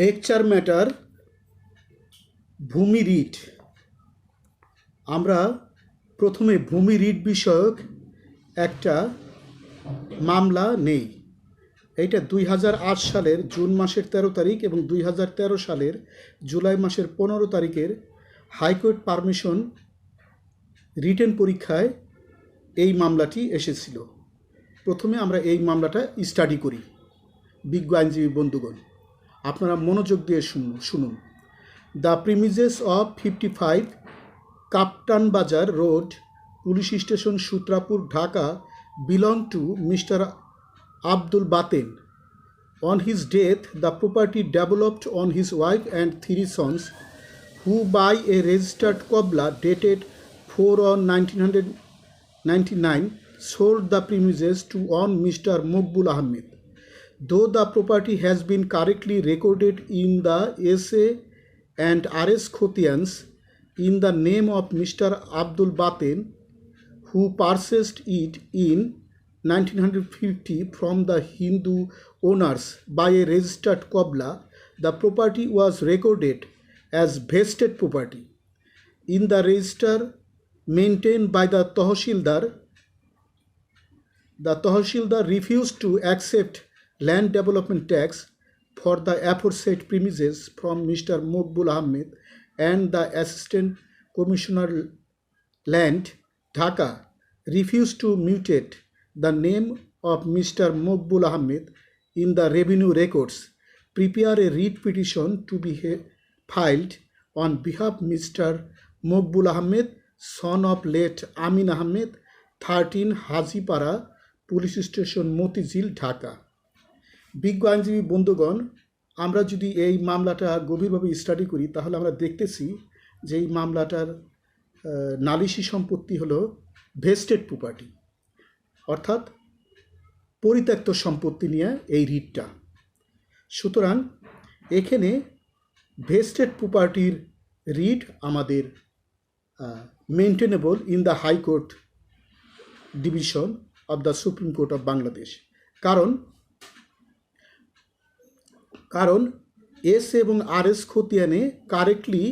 Lecture matter ভূমি writ আমরা প্রথমে ভূমি রিট বিষয়ক একটা মামলা নেই এইটা দুই সালের জুন মাসের ১৩ তারিখ এবং দুই সালের জুলাই মাসের পনেরো তারিখের হাইকোর্ট পারমিশন রিটেন পরীক্ষায় এই মামলাটি এসেছিল প্রথমে আমরা এই মামলাটা স্টাডি করি বিজ্ঞ আইনজীবী বন্ধুগণ আপনারা মনোযোগ দিয়ে শুনুন শুনুন the premises of fifty five Captan Bazar road police station Sutrapur Dhaka belong to mister Abdul Baten on his death the property developed on his wife and three sons who by a registered কবলা dated four on nineteen hundred ninety nine sold the premises to on mister Maqbul Ahmed though the property has been correctly recorded in the SA and RS Khotians in the name of Mr. Abdul Batin, who purchased it in 1950 from the Hindu owners by a registered Kobla, the property was recorded as vested property in the register maintained by the Tohshildar. The Tohshildar refused to accept land development tax for the aforesaid premises from Mr. Moqbul Ahmed and the Assistant Commissioner Land, Dhaka, refused to mutate the name of Mr. Moqbul Ahmed in the revenue records. Prepare a writ petition to be filed on behalf of Mr. Moqbul Ahmed, son of late Amin Ahmed, 13 Hajipara, Police Station, Motizil, Dhaka. বিজ্ঞ আইনজীবী বন্ধুগণ আমরা যদি এই মামলাটা গভীরভাবে study করি তাহলে আমরা দেখতেছি যে এই মামলাটার নালিশি সম্পত্তি হলো ভেস্টেড প্রপার্টি অর্থাৎ পরিত্যক্ত সম্পত্তি নিয়ে এই রিটটা সুতরাং এখানে ভেস্টেড প্রপার্টির রিট আমাদের maintainable in the high court division of the supreme court of Bangladesh কারণ কারণ এস এবং আর এস খতিয়ানে কারেক্টলি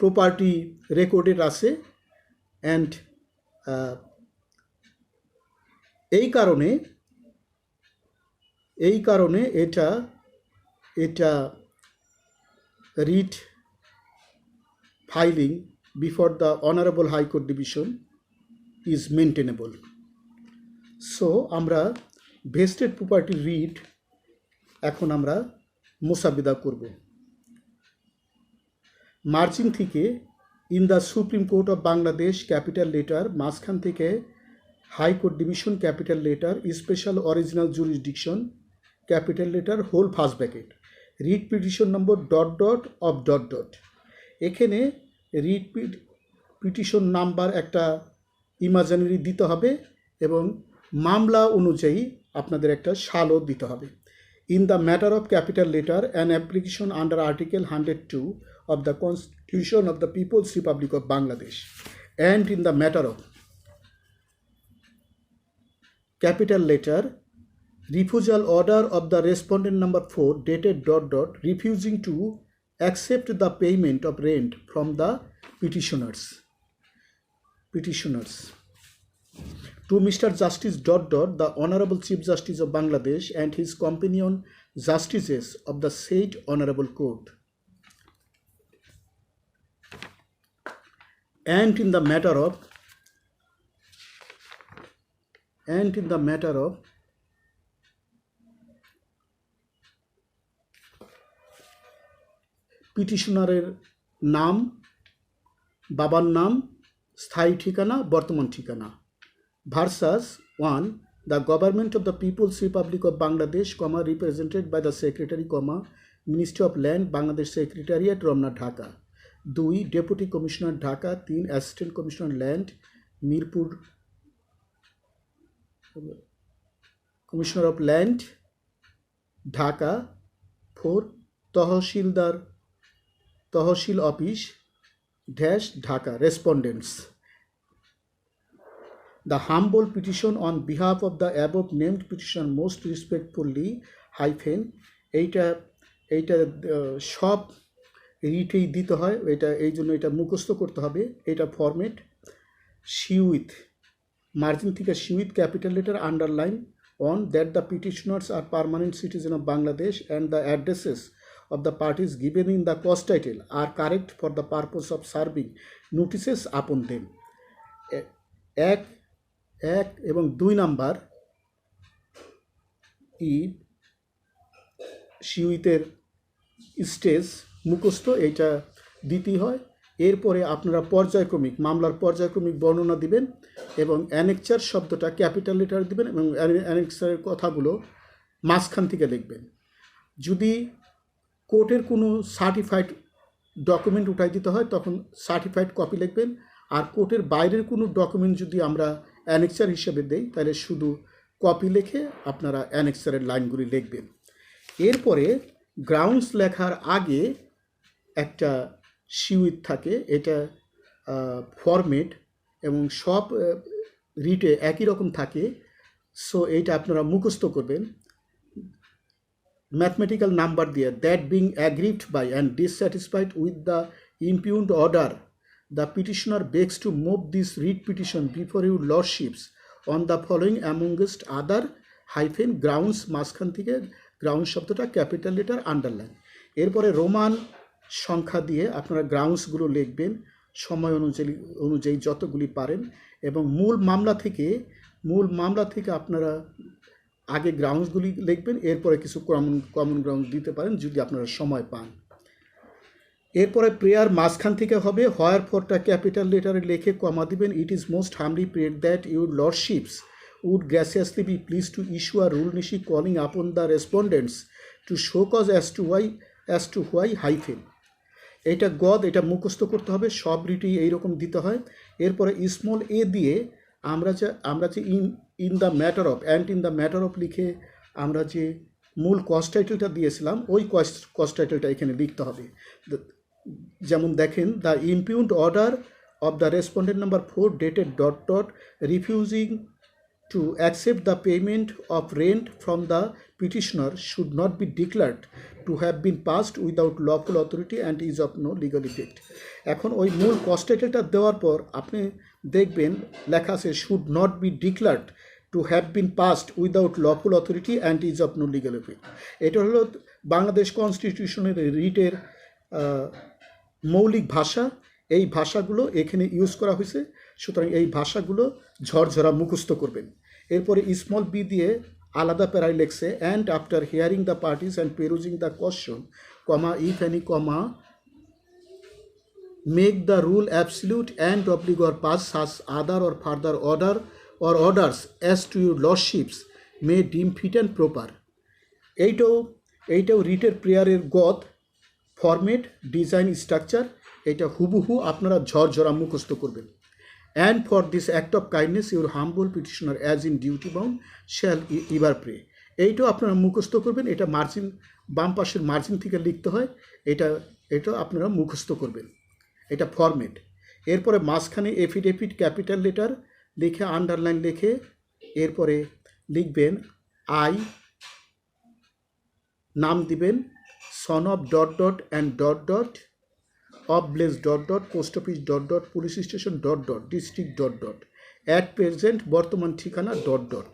প্রপার্টি রেকর্ডেড আছে অ্যান্ড এই কারণে এই কারণে এটা এটা writ filing before the honourable high court division is maintainable so আমরা ভেস্টেড প্রপার্টি রিড এখন আমরা মোসাবিদা করব মার্চিং থেকে in the supreme court of Bangladesh capital letter মাঝখান থেকে high court division capital letter special original jurisdiction capital letter whole first bracket writ petition number dot dot of dot dot এখানে writ petition number একটা imaginary দিতে হবে এবং মামলা অনুযায়ী আপনাদের একটা সালও দিতে হবে in the matter of capital letter and application under article hundred two of the constitution of the people's republic of Bangladesh and in the matter of capital letter refusal order of the respondent number four dated dot dot refusing to accept the payment of rent from the petitioners petitioners to mister justice dot dot the honourable chief justice of Bangladesh and his companion justices of the said honourable court and in the matter of and in the matter of পিটিশনারের নাম বাবার নাম স্থায়ী ঠিকানা বর্তমান ঠিকানা versus one the government of the people's republic of Bangladesh comma represented by the secretary comma ministry of land Bangladesh secretariat Ramna Dhaka দুই deputy commissioner Dhaka তিন assistant commissioner land Mirpur commissioner of land Dhaka four tehsildar tehsil office dash Dhaka respondents the humble petition on behalf of the above named petition most respectfully hyphen এইটা এইটা সব রিটেই দিতে হয় এটা এই জন্য এটা মুখস্থ করতে হবে এটা ফরম্যাট সি উইথ মার্জিন থেকে see with capital letter underline on that the petitioners are permanent citizen of Bangladesh and the addresses of the parties given in the cause title are correct for the purpose of serving notices upon them এক এক এবং দুই number ইড সিউইতের স্টেজ মুখস্থ এইটা দিতেই হয় এরপরে আপনারা পর্যায়ক্রমিক মামলার পর্যায়ক্রমিক বর্ণনা দিবেন এবং অ্যানেকচার শব্দটা ক্যাপিটাল লেটার দিবেন এবং অ্যানেকচারের কথাগুলো মাঝখান থেকে লিখবেন যদি কোর্টের কোনো সার্টিফাইড ডকুমেন্ট উঠাই দিতে হয় তখন সার্টিফাইড কপি লিখবেন আর কোর্টের বাইরের কোনো ডকুমেন্ট যদি আমরা অ্যানেক্সার হিসেবে দেই তাহলে শুধু কপি লিখে আপনারা অ্যানেক্সারের লাইনগুলি লিখবেন এরপরে গ্রাউন্ডস লেখার আগে একটা সিউইট থাকে এটা ফর্মেট এবং সব রিটে একই রকম থাকে সো এইটা আপনারা মুখস্থ করবেন ম্যাথমেটিক্যাল নাম্বার দিয়ে that being aggrieved by and dissatisfied with the impugned order the petitioner begs to move this writ petition before your lordships on the following amongst other hyphen grounds মাঝখান থেকে ground শব্দটা capital letter underline এরপরে Roman সংখ্যা দিয়ে আপনারা গ্রাউন্ডসগুলো লিখবেন সময় অনুযায়ী অনুযায়ী যতগুলি পারেন এবং মূল মামলা থেকে মূল মামলা থেকে আপনারা আগে গ্রাউন্ডসগুলি লিখবেন এরপরে কিছু কমন কমন গ্রাউন্ড দিতে পারেন যদি আপনারা সময় পান এরপরে প্রেয়ার মাঝখান থেকে হবে হোয়ার ফরটা ক্যাপিটাল লেটারে লিখে কমা দিবেন it is most humbly prayed that your lordships would graciously be pleased to issue a rule nisi calling upon the respondents to show cause as to why as to why hyphen এটা গদ এটা মুখস্থ করতে হবে সব রিটি এইরকম দিতে হয় এরপরে স্মল এ দিয়ে আমরা যে আমরা যে in in the matter of and in the matter of লিখে আমরা যে মূল কস্ট টাইটেলটা দিয়েছিলাম ওই কস্ট কস্ট টাইটেলটা এখানে লিখতে হবে যেমন দেখেন the impugned order of the respondent number four dated dot dot refusing to accept the payment of rent from the petitioner should not be declared to have been passed without lawful authority and is of no legal effect এখন ওই মূল কস্টেটেটার দেওয়ার পর আপনি দেখবেন লেখা আছে should not be declared to have been passed without lawful authority and is of no legal effect এটা হলো বাংলাদেশ কনস্টিটিউশনের রিটের মৌলিক ভাষা এই ভাষাগুলো এখানে ইউজ করা হয়েছে সুতরাং এই ভাষাগুলো ঝরঝরা মুখস্থ করবেন এরপরে স্মল বি দিয়ে আলাদা প্যারায় লেখছে and after hearing the parties and perusing the question comma if any comma make the rule absolute and oblige or pass such other or further order or orders as to your lordships may deem fit and proper এইটাও এইটাও রিটের প্রেয়ারের গথ format design structure এটা হুবহু আপনারা ঝরঝরা মুখস্থ করবেন and for this act of kindness your humble petitioner as in duty bound shall ever pray এইটাও আপনারা মুখস্থ করবেন এটা মার্জিন বাম পাশের মার্জিন থেকে লিখতে হয় এটা এটা আপনারা মুখস্থ করবেন এটা ফরম্যাট এরপরে মাঝখানে এফিডেভিট ক্যাপিটাল লেটার লিখে আন্ডারলাইন লিখে এরপরে লিখবেন আই নাম দিবেন son of dot dot and dot dot of bless dot dot post office dot dot police station dot dot district dot dot at present বর্তমান ঠিকানা dot dot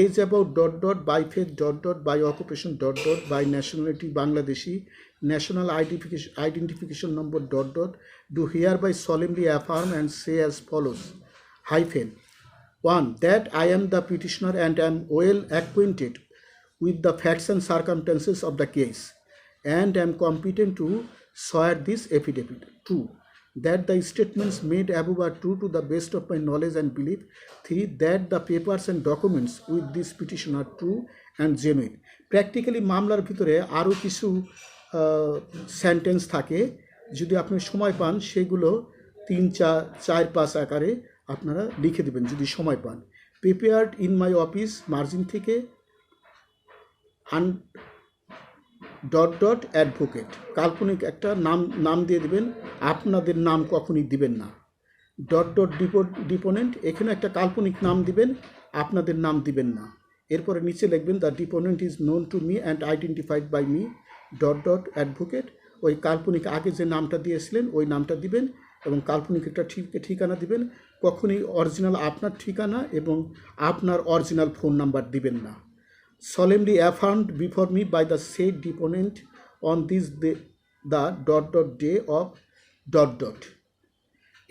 age about dot dot by faith dot dot by occupation dot dot by nationality Bangladeshi national identification identification number dot dot do hereby solemnly affirm and say as follows hyphen one that I am the petitioner and I am well acquainted with the facts and circumstances of the case and am competent to swear this affidavit. 2. That the statements made above are true to the best of my knowledge and belief. Three, That the papers and documents with this petition are true and genuine. Practically মামলার ভিতরে আরও কিছু sentence থাকে যদি আপনি সময় পান সেগুলো তিন চার চার পাঁচ আকারে আপনারা লিখে দেবেন যদি সময় পান prepared in my office margin থেকে ডট ডট অ্যাডভোকেট কাল্পনিক একটা নাম নাম দিয়ে দেবেন আপনাদের নাম কখনই দিবেন না ডট ডট ডিপো ডিপোনেন্ট এখানে একটা কাল্পনিক নাম দিবেন আপনাদের নাম দিবেন না এরপরে নিচে লিখবেন the deponent is known to me and identified by me dot dot advocate ওই কাল্পনিক আগে যে নামটা দিয়েছিলেন ওই নামটা দিবেন এবং কাল্পনিক একটা ঠিক ঠিকানা দিবেন কখনই অরিজিনাল আপনার ঠিকানা এবং আপনার অরিজিনাল ফোন নাম্বার দিবেন না solemnly affirmed before me by the said deponent on this day the dot dot day of dot dot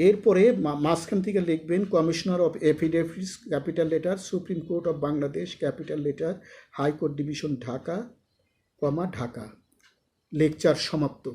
এরপরে মাঝখান থেকে লিখবেন commissioner of affidavits capital letter supreme court of Bangladesh capital letter high court division Dhaka comma Dhaka lecture সমাপ্ত